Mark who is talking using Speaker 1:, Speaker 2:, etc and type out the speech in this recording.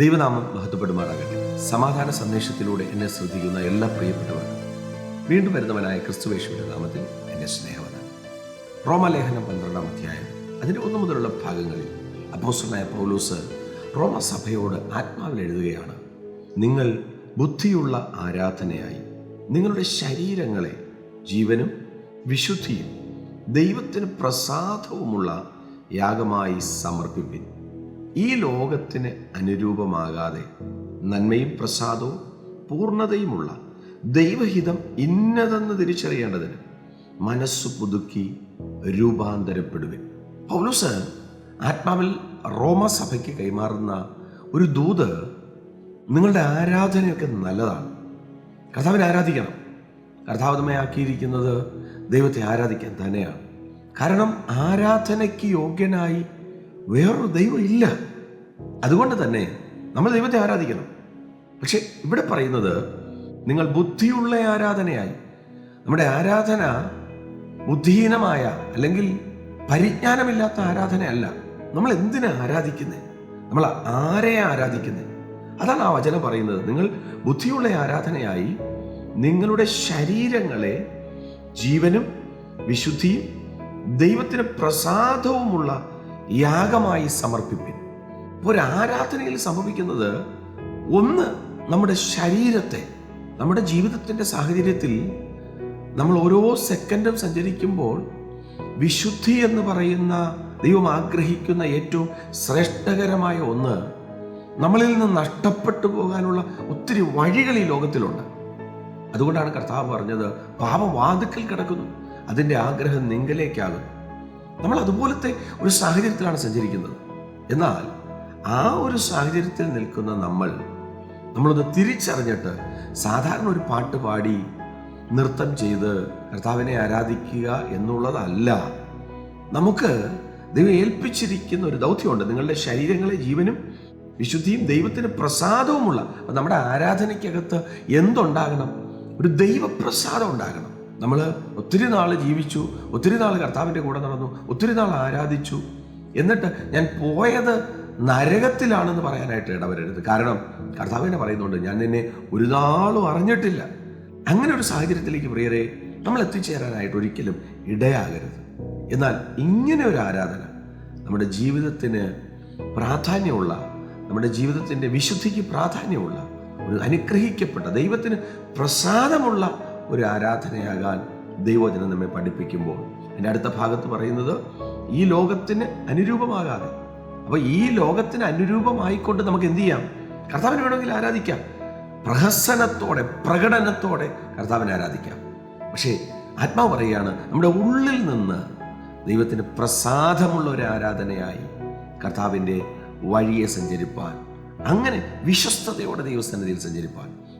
Speaker 1: ദൈവനാമം മഹത്വപ്പെടുമാറാകട്ടെ. സമാധാന സന്ദേശത്തിലൂടെ എന്നെ ശ്രദ്ധിക്കുന്ന എല്ലാ പ്രിയപ്പെട്ടവർക്കും വീണ്ടും വരുന്നവനായ ക്രിസ്തുവേശുവിന്റെ നാമത്തിൽ എന്നെ സ്നേഹവനാണ് റോമലേഖനം പന്ത്രണ്ടാം അധ്യായം അതിന്റെ ഒന്നു മുതലുള്ള ഭാഗങ്ങളിൽ അപ്പോസ്റ്റലായ പൗലൂസ് റോമ സഭയോട് ആത്മാവിൽ എഴുതുകയാണ് നിങ്ങൾ ബുദ്ധിയുള്ള ആരാധനയായി നിങ്ങളുടെ ശരീരങ്ങളെ ജീവനും വിശുദ്ധിയും ദൈവത്തിന് പ്രസാദവുമുള്ള യാഗമായി സമർപ്പിപ്പിൻ. ഈ ലോകത്തിന് അനുരൂപമാകാതെ നന്മയും പ്രസാദവും പൂർണതയുമുള്ള ദൈവഹിതം ഇന്നതെന്ന് തിരിച്ചറിയേണ്ടതിന് മനസ്സ് പുതുക്കി രൂപാന്തരപ്പെടുവിൻ. പൗലൂസ് ആത്മാവിൽ റോമ സഭയ്ക്ക് കൈമാറുന്ന ഒരു ദൂത് നിങ്ങളുടെ ആരാധനയൊക്കെ നല്ലതാണ്. കർത്താവിനെ ആരാധിക്കണം. കർത്താവ് ആക്കിയിരിക്കുന്നത് ദൈവത്തെ ആരാധിക്കാൻ തന്നെയാണ്. കാരണം ആരാധനയ്ക്ക് യോഗ്യനായി വേറൊരു ദൈവം ഇല്ല. അതുകൊണ്ട് തന്നെ നമ്മൾ ദൈവത്തെ ആരാധിക്കണം. പക്ഷെ ഇവിടെ പറയുന്നത് നിങ്ങൾ ബുദ്ധിയുള്ള ആരാധനയായി. നമ്മുടെ ആരാധന ബുദ്ധിഹീനമായ അല്ലെങ്കിൽ പരിജ്ഞാനമില്ലാത്ത ആരാധനയല്ല. നമ്മൾ എന്തിനാ ആരാധിക്കുന്നത് നമ്മൾ ആരെ ആരാധിക്കുന്നത് അതാണ് ആ വചനം പറയുന്നത്. നിങ്ങൾ ബുദ്ധിയുള്ള ആരാധനയായി നിങ്ങളുടെ ശരീരങ്ങളെ ജീവനും വിശുദ്ധിയും ദൈവത്തിന് പ്രസാദവുമുള്ള യാഗമായി സമർപ്പിപ്പിൻ. ഒരു ആരാധനയിൽ സംഭവിക്കുന്നത് ഒന്ന് നമ്മുടെ ശരീരത്തെ നമ്മുടെ ജീവിതത്തിന്റെ സാഹചര്യത്തിൽ നമ്മൾ ഓരോ സെക്കൻഡും സഞ്ചരിക്കുമ്പോൾ വിശുദ്ധി എന്ന് പറയുന്ന ദൈവം ആഗ്രഹിക്കുന്ന ഏറ്റവും ശ്രേഷ്ഠകരമായ ഒന്ന് നമ്മളിൽ നിന്ന് നഷ്ടപ്പെട്ടു പോകാനുള്ള ഒത്തിരി വഴികൾ ഈ ലോകത്തിലുണ്ട്. അതുകൊണ്ടാണ് കർത്താവ് പറഞ്ഞത് പാപം വാതുക്കൽ കിടക്കുന്നു. അതിന്റെ ആഗ്രഹം നിങ്കലേക്കാകുന്നു നമ്മൾ അതുപോലത്തെ ഒരു സാഹചര്യത്തിലാണ് സഞ്ചരിക്കുന്നത്. എന്നാൽ ആ ഒരു സാഹചര്യത്തിൽ നിൽക്കുന്ന നമ്മൾ നമ്മളൊന്ന് തിരിച്ചറിഞ്ഞിട്ട് സാധാരണ ഒരു പാട്ട് പാടി നൃത്തം ചെയ്ത് കർത്താവിനെ ആരാധിക്കുക എന്നുള്ളതല്ല. നമുക്ക് ദൈവം ഏൽപ്പിച്ചിരിക്കുന്ന ഒരു ദൗത്യമുണ്ട്. നിങ്ങളുടെ ശരീരങ്ങളെ ജീവനും വിശുദ്ധിയും ദൈവത്തിന് പ്രസാദവുമുള്ള നമ്മുടെ ആരാധനയ്ക്കകത്ത് എന്തുണ്ടാകണം? ഒരു ദൈവപ്രസാദം ഉണ്ടാകണം. നമ്മൾ ഒത്തിരി നാൾ ജീവിച്ചു ഒത്തിരി നാൾ കർത്താവിന്റെ കൂടെ നടന്നു ഒത്തിരി നാൾ ആരാധിച്ചു. എന്നിട്ട് ഞാൻ പോയത് നരകത്തിലാണെന്ന് പറയാനായിട്ട് ഇടവരരുത് കാരണം കർത്താവിനെ പറയുന്നുണ്ട് ഞാൻ നിന്നെ ഒരു നാളും അറിഞ്ഞിട്ടില്ല. അങ്ങനെ ഒരു സാഹചര്യത്തിലേക്ക് പ്രിയരെ നമ്മൾ എത്തിച്ചേരാനായിട്ട് ഒരിക്കലും ഇടയാകരുത്. എന്നാൽ ഇങ്ങനെ ഒരു ആരാധന നമ്മുടെ ജീവിതത്തിന് പ്രാധാന്യമുള്ള നമ്മുടെ ജീവിതത്തിന്റെ വിശുദ്ധിക്ക് പ്രാധാന്യമുള്ള ഒരു അനുഗ്രഹിക്കപ്പെട്ട ദൈവത്തിന് പ്രസാദമുള്ള ഒരു ആരാധനയാകാൻ ദൈവജനം നമ്മെ പഠിപ്പിക്കുമ്പോൾ. എന്റെ അടുത്ത ഭാഗത്ത് പറയുന്നത് ഈ ലോകത്തിന് അനുരൂപമാകാതെ. അപ്പോൾ ഈ ലോകത്തിന് അനുരൂപമായിക്കൊണ്ട് നമുക്ക് എന്ത് ചെയ്യാം? കർത്താവിന് വേണമെങ്കിൽ ആരാധിക്കാം. പ്രഹസനത്തോടെ പ്രകടനത്തോടെ കർത്താവിനെ ആരാധിക്കാം. പക്ഷേ ആത്മാവ് പറയുകയാണ് നമ്മുടെ ഉള്ളിൽ നിന്ന് ദൈവത്തിന് പ്രസാദമുള്ള ഒരു ആരാധനയായി കർത്താവിന്റെ വഴിയെ സഞ്ചരിപ്പാൻ. അങ്ങനെ വിശ്വസ്തയോടെ ദൈവസന്നിധിയിൽ സഞ്ചരിപ്പാൻ.